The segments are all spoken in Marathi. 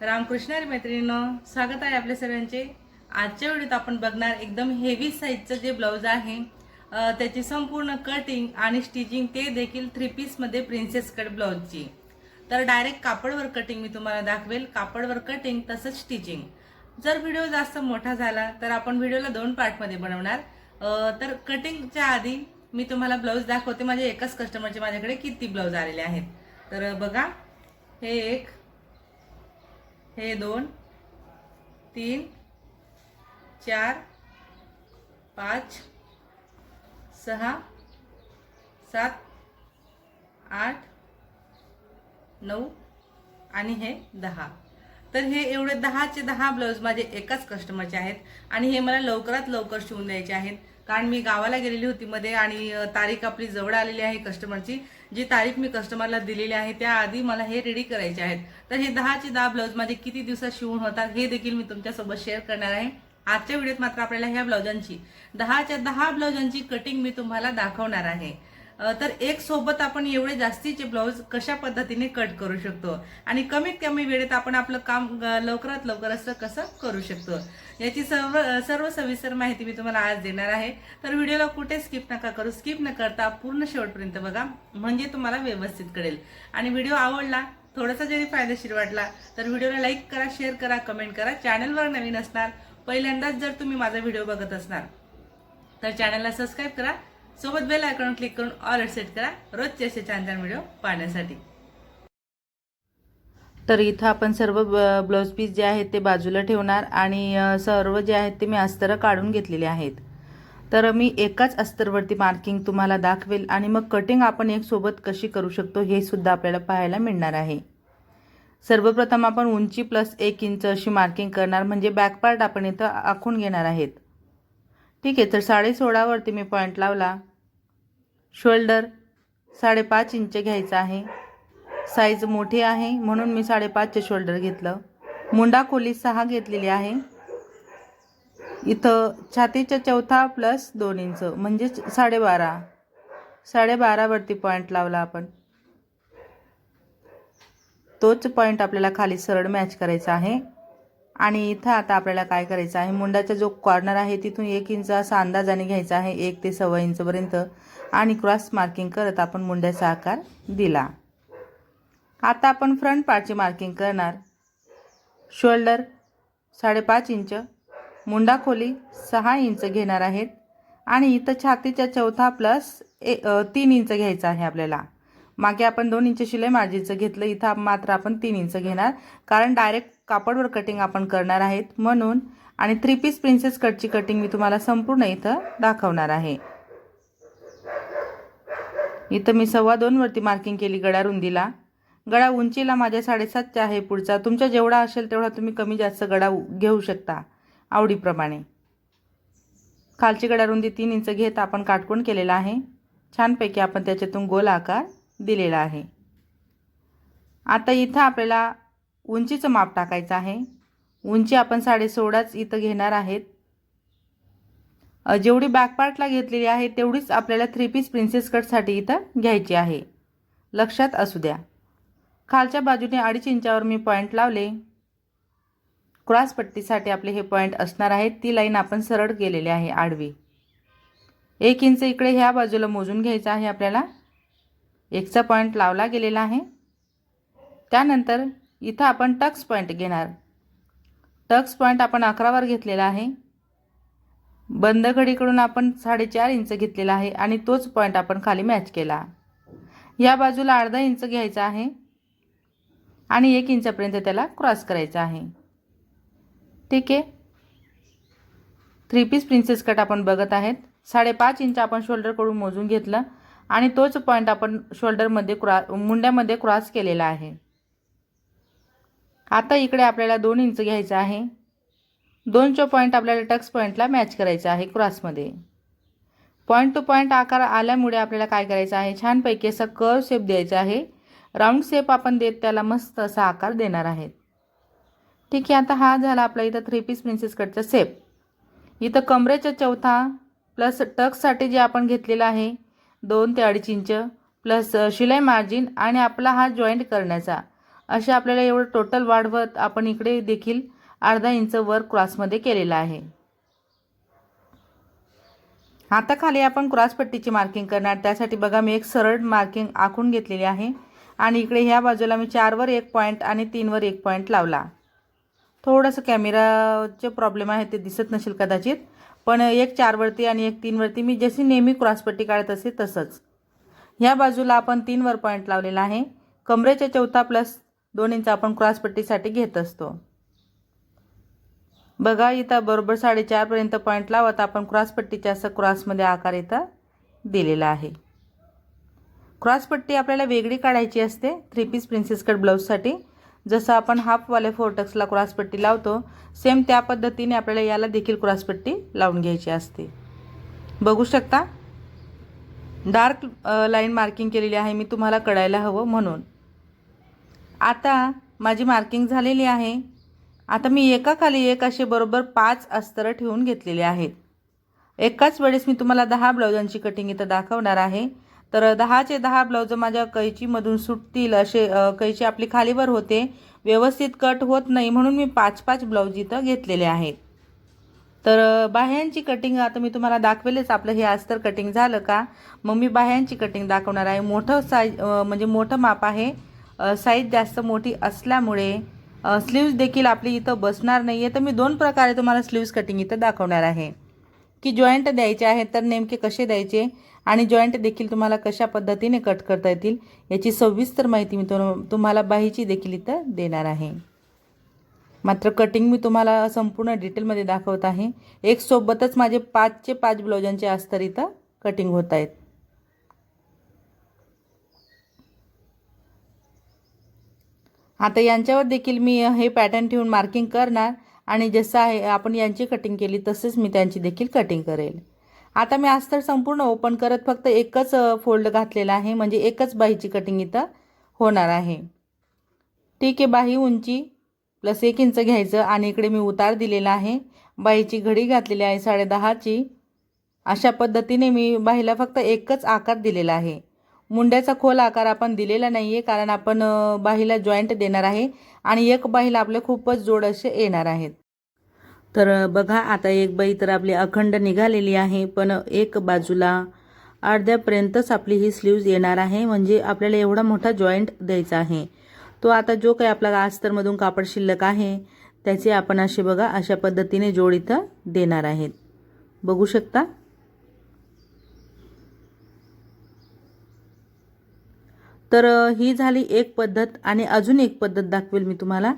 रामकृष्णारी मैत्रिणीनं स्वागत आहे आपल्या सर्वांचे आजच्या व्हिडिओत आपण बघणार एकदम हेवी साईजचं जे ब्लाऊज आहे त्याची संपूर्ण कटिंग आणि स्टिचिंग ते देखील थ्री पीसमध्ये प्रिन्सेस कट ब्लाऊजची तर डायरेक्ट कापडवर कटिंग मी तुम्हाला दाखवेल. कापडवर कटिंग तसंच स्टिचिंग जर व्हिडिओ जास्त मोठा झाला तर आपण व्हिडिओला दोन पार्टमध्ये बनवणार. तर कटिंगच्या आधी मी तुम्हाला ब्लाऊज दाखवते. माझ्या एकाच कस्टमरचे माझ्याकडे किती ब्लाऊज आलेले आहेत. तर बघा. हे एक हे दोन तीन चार पाच सहा सात आठ नऊ आणि हे दहा. तर हे एवढे दहाचे दहा ब्लाऊज माझे एकाच कस्टमरचे आहेत आणि हे मला लवकरात लवकर शिवून द्यायचे आहेत. कारण मी गावाला गेलेली होती मध्ये आणि तारीख आपली जवळ आलेली आहे कस्टमरची जी तारीख मी कस्टमरला दिलेली आहे त्याआधी मला हे रेडी करायचे आहेत. तर हे दहाचे दहा ब्लाऊज माझे किती दिवसात शिवून होतात हे देखील मी तुमच्यासोबत शेअर करणार आहे. आजच्या व्हिडिओत मात्र आपल्याला ह्या ब्लाउजांची दहाच्या दहा ब्लाउजांची कटिंग मी तुम्हाला दाखवणार आहे. तर एक सोबत आपण एवढे जास्तीचे ब्लाऊज कशा पद्धतीने कट करू शकतो? आणि कमीत कमी वेळेत आपण आपलं काम लवकरात लवकर असं कसं करू शकतो? याची सर्व सर्व सविस्तर माहिती मी तुम्हाला आज देणार आहे. तर व्हिडिओला कुठे स्किप नका करू. स्किप न करता पूर्ण शेवटपर्यंत बघा. म्हणजे तुम्हाला व्यवस्थित कळेल. आणि व्हिडिओ आवडला थोडासा जरी फायदेशीर वाटला तर व्हिडिओला लाईक करा शेअर करा कमेंट करा. चॅनलवर नवीन असणार पहिल्यांदाच जर तुम्ही माझा व्हिडिओ बघत असणार तर चॅनलला सबस्क्राईब करा. सोबत बेल आयकॉन क्लिक करून ऑल सेट करा. रोजचे असे छान छान व्हिडिओ पाहण्यासाठी. तर इथं आपण सर्व ब- ब्लाऊज पीस जे आहेत ते बाजूला ठेवणार आणि सर्व जे आहेत ते मी अस्तरं काढून घेतलेले आहेत. तर मी एकाच अस्तरवरती मार्किंग तुम्हाला दाखवेल आणि मग कटिंग आपण एक सोबत कशी करू शकतो हे सुद्धा आपल्याला पाहायला मिळणार आहे. सर्वप्रथम आपण उंची प्लस एक इंच अशी मार्किंग करणार म्हणजे बॅक पार्ट आपण इथं आखून घेणार आहेत. ठीक आहे तर साडे सोळावरती मी पॉईंट लावला. शोल्डर साडेपाच इंच घ्यायचा आहे. साईज मोठी आहे म्हणून मी साडेपाचचे शोल्डर घेतलं. मुंडा खोली सहा घेतलेली आहे. इथं छातीच्या चौथा प्लस दोन इंच म्हणजे साडेबारा. साडेबारावरती पॉईंट लावला आपण. तोच पॉईंट आपल्याला खाली सरळ मॅच करायचा आहे. आणि इथं आता आपल्याला काय करायचं आहे? मुंडाचा जो कॉर्नर आहे तिथून एक इंच असा अंदाजाने घ्यायचा आहे. एक ते सव्वा इंचपर्यंत आणि क्रॉस मार्किंग करत आपण मुंड्याचा आकार दिला. आता आपण फ्रंट पार्टची मार्किंग करणार. शोल्डर साडेपाच इंच मुंडा खोली सहा इंच घेणार आहेत. आणि इथं छातीच्या चौथा प्लस ए तीन इंच घ्यायचं आहे आपल्याला. मागे आपण दोन इंच शिलाई मार्जिनचं घेतलं इथं मात्र आपण तीन इंच घेणार. कारण डायरेक्ट कापडवर कटिंग आपण करणार आहेत म्हणून आणि थ्री पीस प्रिन्सेस कटची कटिंग मी तुम्हाला संपूर्ण इथं दाखवणार आहे. इथं मी सव्वा दोनवरती मार्किंग केली गळा रुंदीला. गळा उंचीला माझ्या साडेसातच्या आहे पुढचा. तुमच्या जेवढा असेल तेवढा तुम्ही कमी जास्त गळा उ- घेऊ शकता आवडीप्रमाणे. खालची गळा रुंदी तीन इंच घेत आपण काटकोण केलेला आहे. छानपैकी आपण त्याच्यातून गोल आकार दिलेला आहे. आता इथं आपल्याला उंचीचं माप टाकायचं आहे. उंची आपण साडे सोळाच इथं घेणार आहेत. जेवढी बॅक पार्टला घेतलेली आहे तेवढीच आपल्याला थ्री पीस प्रिन्सेस कटसाठी इथं घ्यायची आहे. लक्षात असू द्या. खालच्या बाजूने अडीच इंचावर मी पॉईंट लावले. क्रॉसपट्टीसाठी आपले हे पॉईंट असणार आहेत. ती लाईन आपण सरळ केलेली आहे आडवी. एक इंच इकडे ह्या बाजूला मोजून घ्यायचं आहे आपल्याला. एकचा पॉईंट लावला गेलेला आहे. त्यानंतर इथं आपण टक्स पॉईंट घेणार. टक्स पॉईंट आपण अकरावर घेतलेला आहे. बंद घडीकडून आपण साडेचार इंच घेतलेला आहे आणि तोच पॉईंट आपण खाली मॅच केला. या बाजूला अर्धा इंच घ्यायचा आहे आणि एक इंचापर्यंत त्याला क्रॉस करायचा आहे. ठीक आहे? थ्री पीस प्रिन्सेस कट आपण बघत आहेत. साडेपाच इंच आपण शोल्डरकडून मोजून घेतलं आणि तोच पॉईंट आपण शोल्डरमध्ये क्रॉ मुंड्यामध्ये क्रॉस केलेला आहे. आता इकडे आपल्याला दोन इंच घ्यायचं आहे. दोनचो पॉईंट आपल्याला टक्स पॉईंटला मॅच करायचा आहे क्रॉसमध्ये पॉईंट टू पॉईंट आकार आल्यामुळे आपल्याला काय करायचं आहे? छानपैकी असा कर्व शेप द्यायचा आहे. राऊंड शेप आपण देत त्याला मस्त असा आकार देणार आहेत ठीक आहे आता हा झाला आपला इथं थ्री पीस प्रिन्सेस कटचा शेप इथं कमरेच्या चौथा प्लस टक्ससाठी जे आपण घेतलेलं आहे दोन ते अडीच इंच प्लस शिलाई मार्जिन आणि आपला हा जॉईंट करण्याचा. असे आपल्याला एवढं टोटल वाढवत आपण इकडे देखील अर्धा इंच वर क्रॉसमध्ये केलेलं आहे. आता खाली आपण क्रॉसपट्टीची मार्किंग करणार. त्यासाठी बघा मी एक सरळ मार्किंग आखून घेतलेली आहे. आणि इकडे ह्या बाजूला मी चारवर एक पॉईंट आणि तीनवर एक पॉईंट लावला. थोडंसं कॅमेराचे प्रॉब्लेम आहे ते दिसत नसेल कदाचित. पण एक चारवरती आणि एक तीनवरती मी जशी नेहमी क्रॉसपट्टी काढत असते तसंच. ह्या बाजूला आपण तीनवर पॉईंट लावलेला आहे. कमरेच्या चौथा प्लस दोन इंच आपण क्रॉसपट्टीसाठी घेत असतो. बघा इथं बरोबर साडेचारपर्यंत पॉईंट लावत आपण क्रॉसपट्टीच्या असं क्रॉसमध्ये आकार इथं दिलेला आहे. क्रॉसपट्टी आपल्याला वेगळी काढायची असते थ्री पीस प्रिन्सेस कट ब्लाऊजसाठी जसं आपण हाफवाले फोरटक्सला क्रॉसपट्टी लावतो सेम त्या पद्धतीने आपल्याला याला देखील क्रॉसपट्टी लावून घ्यायची असते. बघू शकता? डार्क लाईन मार्किंग केलेली आहे मी तुम्हाला कळायला हवं म्हणून. आता माझी मार्किंग झालेली आहे. आता मी एकाखाली एक असे बरोबर पाच अस्तरं ठेवून घेतलेले आहेत. एकाच वेळेस मी तुम्हाला दहा ब्लाउजांची कटिंग इथं दाखवणार आहे. तर दहाचे दहा ब्लाउज माझ्या कैचीमधून सुटतील असे कैची आपली खालीवर होते. व्यवस्थित कट होत नाही म्हणून मी पाच पाच ब्लाऊज इथं घेतलेले आहेत. तर बाह्यांची कटिंग आता मी तुम्हाला दाखवेलच आपलं हे अस्तर कटिंग झालं का. मग मी बाह्यांची कटिंग दाखवणार आहे. मोठं साईज म्हणजे मोठं माप आहे. साईज जास्त मोठी असल्यामुळे स्लीव्ज देखील आपली इथं बसणार नाही आहे तर मी दोन प्रकारे तुम्हाला स्लीव्ज कटिंग इथं दाखवणार आहे. की जॉईंट द्यायचे आहेत तर नेमके कसे द्यायचे आणि जॉईंट देखील तुम्हाला कशा पद्धतीने कट करता येतील याची सविस्तर माहिती मी तुम- तुम्हाला बाहीची देखील इथं देणार आहे. मात्र कटिंग मी तुम्हाला संपूर्ण डिटेलमध्ये दाखवत आहे. एक सोबतच माझे पाचचे पाच ब्लाउजांचे अस्तर इथं कटिंग होत आहेत. आता यांच्यावर देखील मी हे पॅटर्न ठेवून मार्किंग करणार. आणि जसं आहे आपण यांची कटिंग केली तसेच मी त्यांची देखील कटिंग करेल. आता मी अस्तर संपूर्ण ओपन करत फक्त एकच फोल्ड घातलेला आहे. म्हणजे एकच बाहीची कटिंग इथं होणार आहे. ठीक आहे बाही उंची प्लस एक इंच घ्यायचं. आणि इकडे मी उतार दिलेला आहे. बाहीची घडी घातलेली आहे साडेदहाची अशा पद्धतीने मी बाहीला फक्त एकच आकार दिलेला आहे. मुंड्याचा खोल आकार आपण दिलेला नाही आहे कारण आपण बाहीला जॉईंट देणार आहे आणि एक बाहीला आपले खूपच जोड असे येणार आहेत. तर बघा आता एक बाई तर आपली अखंड निघालेली आहे पण एक बाजूला अर्ध्यापर्यंतच आपली ही स्लीव्ज येणार आहे म्हणजे आपल्याला एवढा मोठा जॉईंट द्यायचा आहे. तो आता जो काही आपला आस्तरमधून कापड शिल्लक आहे त्याचे आपण असे बघा अशा पद्धतीने जोड इथं देणार आहेत. बघू शकता? तर ही झाली एक पद्धत आणि अजून एक पद्धत दाखवेल मी तुम्हाला.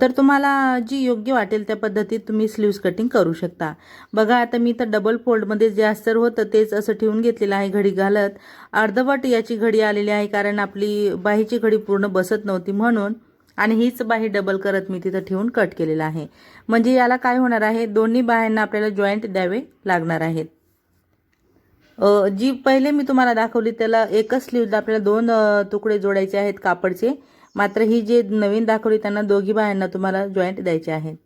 तर तुम्हाला जी योग्य वाटेल त्या पद्धतीत तुम्ही स्लीव्स कटिंग करू शकता. बघा आता मी तर डबल फोल्डमध्ये जे अस्तर होतं तेच असं ठेवून घेतलेलं आहे घडी घालत. अर्धवट याची घडी आलेली आहे कारण आपली बाहीची घडी पूर्ण बसत नव्हती म्हणून आणि हीच बाही डबल करत मी तिथं ठेवून कट केलेलं आहे. म्हणजे याला काय होणार आहे? दोन्ही बाह्यांना आपल्याला जॉईंट द्यावे लागणार आहेत. जी पहिले मी तुम्हाला दाखवली त्याला एकच स्लीव्ज आपल्याला दोन तुकडे जोडायचे आहेत कापडचे. मात्र ही जे नवीन दाखवली त्यांना दोघी बायांना तुम्हाला जॉईंट द्यायचे आहेत.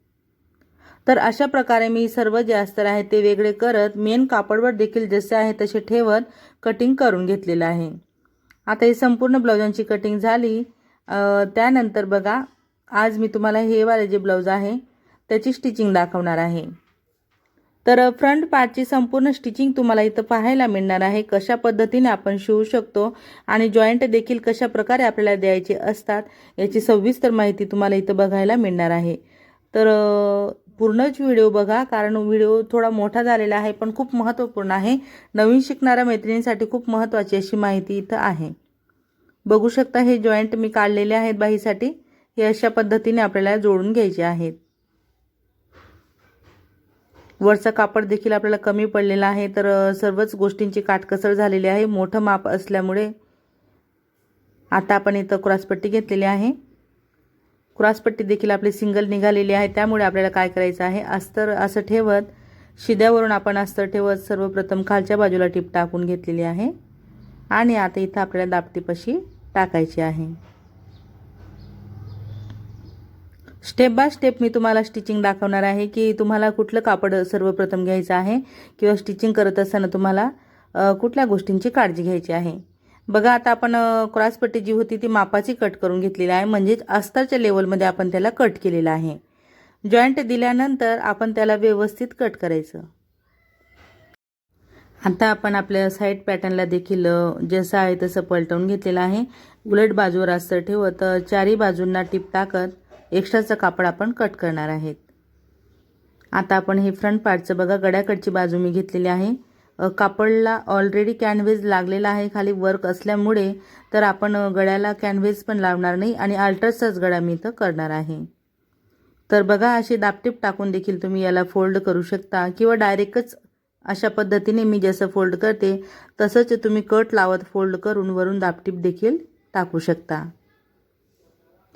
तर अशा प्रकारे मी सर्व जे अस्तर आहे ते वेगळे करत मेन कापडवर देखील जसे आहे तसे ठेवत कटिंग करून घेतलेलं आहे. आता ही संपूर्ण ब्लाउजांची कटिंग झाली. त्यानंतर बघा आज मी तुम्हाला हे वाले जे ब्लाऊज आहे त्याची स्टिचिंग दाखवणार आहे. तर फ्रंट पार्टची संपूर्ण स्टिचिंग तुम्हाला इथं पाहायला मिळणार आहे. कशा पद्धतीने आपण शिवू शकतो आणि जॉईंट देखील कशा प्रकारे आपल्याला द्यायचे असतात याची सविस्तर माहिती तुम्हाला इथं बघायला मिळणार आहे. तर पूर्णच व्हिडिओ बघा कारण व्हिडिओ थोडा मोठा झालेला आहे पण खूप महत्त्वपूर्ण आहे. नवीन शिकणाऱ्या मैत्रिणींसाठी खूप महत्त्वाची अशी माहिती इथं आहे. बघू शकता हे जॉईंट मी काढलेले आहेत बाहीसाठी. हे अशा पद्धतीने आपल्याला जोडून घ्यायचे आहेत. वरचं कापड देखील आपल्याला कमी पडलेलं आहे. तर सर्वच गोष्टींची काटकसर झालेली आहे. मोठं माप असल्यामुळे आता आपण इथं क्रॉसपट्टी घेतलेली आहे. क्रॉसपट्टी देखील आपली सिंगल निघालेली आहे. त्यामुळे आपल्याला काय करायचं आहे? अस्तर असं ठेवत शिद्यावरून आपण अस्तर ठेवत सर्वप्रथम खालच्या बाजूला टीप टाकून घेतलेली आहे. आणि आता इथं आपल्याला दापटीपाशी टाकायची आहे. स्टेप बाय स्टेप मी तुम्हाला स्टिचिंग दाखवणार आहे की तुम्हाला कुठलं कापड सर्वप्रथम घ्यायचं आहे किंवा स्टिचिंग करत असताना तुम्हाला कुठल्या गोष्टींची काळजी घ्यायची आहे. बघा आता आपण क्रॉसपट्टी जी होती ती मापाची कट करून घेतलेली आहे. म्हणजेच अस्तरच्या लेवलमध्ये आपण त्याला कट केलेलं आहे. जॉईंट दिल्यानंतर आपण त्याला व्यवस्थित कट करायचं. आता आपण आपल्या साईड पॅटर्नला देखील जसं आहे तसं पलटवून घेतलेलं आहे. उलट बाजूवर अस्तर ठेवत चारी बाजूंना टिप टाकत एक्स्ट्राचं कापड आपण कट करणार आहेत. आता आपण हे फ्रंट पार्टचं बघा गड्याकडची बाजू मी घेतलेली आहे. कापडला ऑलरेडी कॅनव्हेज लागलेला आहे खाली वर्क असल्यामुळे तर आपण गळ्याला कॅनव्हेज पण लावणार नाही आणि अल्ट्राचाच गळा मी इथं करणार आहे. तर बघा अशी दापटीप टाकून देखील तुम्ही याला फोल्ड करू शकता किंवा डायरेक्टच अशा पद्धतीने मी जसं फोल्ड करते तसंच तुम्ही कट लावत फोल्ड करून वरून दापटीप देखील टाकू शकता.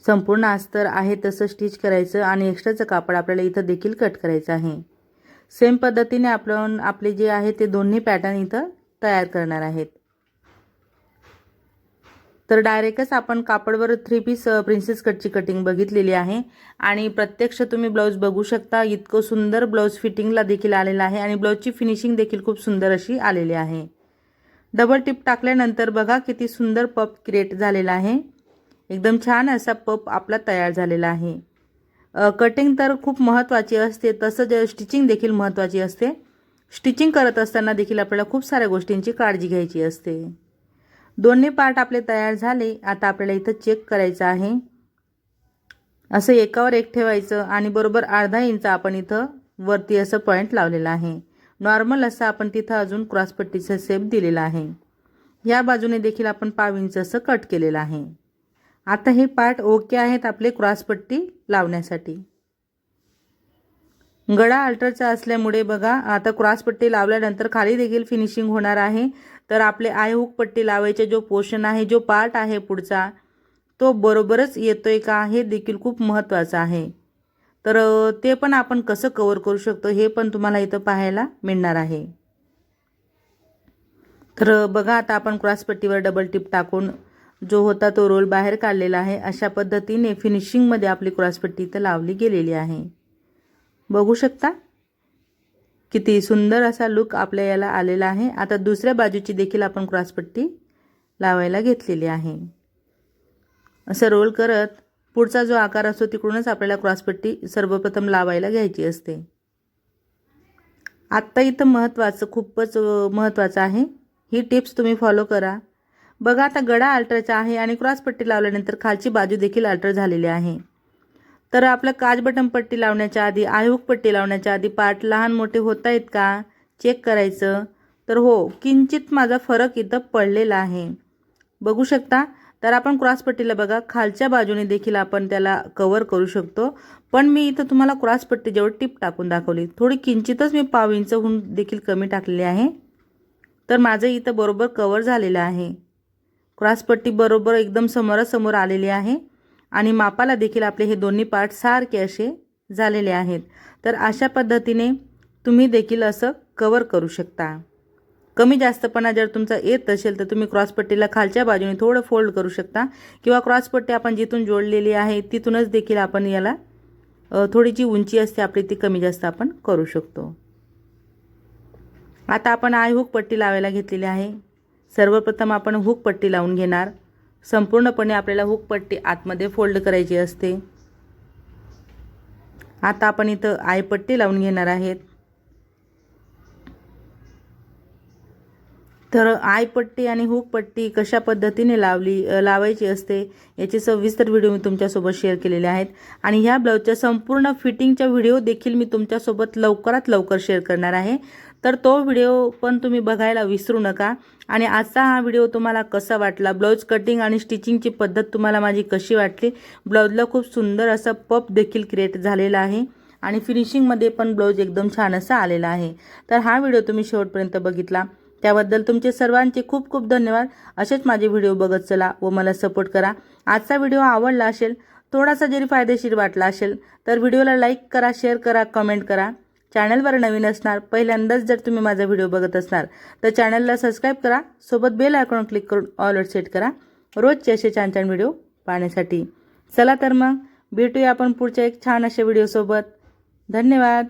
संपूर्ण अस्तर आहे तसं स्टिच करायचं आणि एक्स्ट्राचं कापड आपल्याला इथं देखील कट करायचं आहे. सेम पद्धतीने आपण आपले जे आहे ते दोन्ही पॅटर्न इथं तयार करणार आहेत. तर डायरेक्टच आपण कापडवर थ्री पीस प्रिन्सेस कटची कटिंग बघितलेली आहे आणि प्रत्यक्ष तुम्ही ब्लाऊज बघू शकता इतकं सुंदर ब्लाऊज फिटिंगला देखील आलेलं आहे आणि ब्लाऊजची फिनिशिंग देखील खूप सुंदर अशी आलेली आहे. डबल टिप टाकल्यानंतर बघा किती सुंदर पप क्रिएट झालेला आहे. एकदम छान असा पप आपला तयार झालेला आहे. कटिंग तर खूप महत्त्वाची असते तसंच स्टिचिंग देखील महत्त्वाची असते. स्टिचिंग करत असताना देखील आपल्याला खूप साऱ्या गोष्टींची काळजी घ्यायची असते. दोन्ही पार्ट आपले तयार झाले आता आपल्याला इथं चेक करायचं आहे. असं एकावर एक ठेवायचं आणि बरोबर अर्धा इंच आपण इथं वरती असं पॉईंट लावलेला आहे. नॉर्मल असं आपण तिथं अजून क्रॉसपट्टीचा सेप दिलेला आहे. या बाजूने देखील आपण पाव इंच असं कट केलेलं आहे. आता हे पार्ट ओके आहेत आपले क्रॉसपट्टी लावण्यासाठी. गळा अल्टरचा असल्यामुळे बघा आता क्रॉसपट्टी लावल्यानंतर खाली देखील फिनिशिंग होणार आहे. तर आपले आय हुक पट्टी लावायचे जो पोर्शन आहे जो पार्ट आहे पुढचा तो बरोबरच येतोय का हे देखील खूप महत्त्वाचं आहे. तर ते पण आपण कसं कवर करू शकतो हे पण तुम्हाला इथं पाहायला मिळणार आहे. तर बघा आता आपण क्रॉसपट्टीवर डबल टिप टाकून जो होता तो रोल बाहेर काढलेला आहे अशा पद्धतीने फिनिशिंगमध्ये आपली क्रॉसपट्टी इथं लावली गेलेली आहे. बघू शकता? किती सुंदर असा लुक आपल्या याला आलेला आहे. आता दुसऱ्या बाजूची देखील आपण क्रॉसपट्टी लावायला घेतलेली आहे. असं रोल करत पुढचा जो आकार असतो तिकडूनच आपल्याला क्रॉसपट्टी सर्वप्रथम लावायला घ्यायची असते. आत्ता इथं महत्त्वाचं खूपच महत्त्वाचं आहे. ही टिप्स तुम्ही फॉलो करा. बघा आता गडा अल्टरचा आहे आणि क्रॉस पट्टी लावल्यानंतर खालची बाजू देखील अल्टर झालेली आहे. तर आपलं काज बटन पट्टी लावण्याच्या आधी आयहुक पट्टी लावण्याच्या आधी पार्ट लहान मोठे होत आहेत का? चेक करायचं. तर हो किंचित माझा फरक इथं पडलेला आहे. बघू शकता? तर आपण क्रॉसपट्टीला बघा खालच्या बाजूने देखील आपण त्याला कवर करू शकतो. पण मी इथं तुम्हाला क्रॉसपट्टी जेवढं टिप टाकून दाखवली. थोडी किंचितच मी पाव इंचहून देखील कमी टाकलेली आहे. तर माझं इथं बरोबर कवर झालेलं आहे. क्रॉसपट्टी बरोबर एकदम समोरासमोर आलेली आहे. आणि मापाला देखील आपले हे दोन्ही पार्ट सारखे असे झालेले आहेत. तर अशा पद्धतीने तुम्ही देखील असं कवर करू शकता. कमी जास्तपणा जर तुमचा येत असेल तर तुम्ही क्रॉसपट्टीला खालच्या बाजूने थोडं फोल्ड करू शकता. किंवा क्रॉसपट्टी आपण जिथून जोडलेली आहे तिथूनच देखील आपण याला अ, थोडी जी उंची असते आपली ती कमी जास्त आपण करू शकतो. आता आपण आय हुक पट्टी लावायला घेतलेली आहे. सर्वप्रथम आपण हुक पट्टी लावून घेणार. संपूर्णपणे आपल्याला हुक पट्टी आतमध्ये फोल्ड करायची असते. आता आपण इथं आयपट्टी लावून घेणार आहेत. तर आयपट्टी आणि हुक पट्टी कशा पद्धतीने लावली लावायची असते याचे सविस्तर व्हिडिओ मी तुमच्यासोबत शेअर केलेले आहेत. आणि ह्या ब्लाऊजच्या संपूर्ण फिटिंगच्या व्हिडिओ देखील मी तुमच्यासोबत लवकरात लवकर शेअर करणार आहे. तर तो व्हिडिओ पण तुम्ही बघायला विसरू नका. आणि आजचा हा व्हिडिओ तुम्हाला कसा वाटला ब्लाऊज कटिंग आणि स्टिचिंगची पद्धत तुम्हाला माझी कशी वाटली ब्लाऊजला खूप सुंदर असं पप देखील क्रिएट झालेला आहे. आणि फिनिशिंगमध्ये पण ब्लाऊज एकदम छान असा आलेला आहे. तर हा व्हिडिओ तुम्ही शेवटपर्यंत बघितला. त्याबद्दल तुमचे सर्वांचे खूप खूप धन्यवाद. असेच माझे व्हिडिओ बघत चला व मला सपोर्ट करा. आजचा व्हिडिओ आवडला असेल थोडासा जरी फायदेशीर वाटला असेल तर व्हिडिओला लाईक करा शेअर करा कमेंट करा. चॅनलवर नवीन असणार पहिल्यांदाच जर तुम्ही माझा व्हिडिओ बघत असणार तर चॅनलला सबस्क्राईब करा सोबत बेल आयकॉन क्लिक करून ऑलवर सेट करा. रोजचे असे छान छान व्हिडिओ पाहण्यासाठी. चला तर मग भेटूया आपण पुढच्या एक छान अशा व्हिडिओसोबत. धन्यवाद.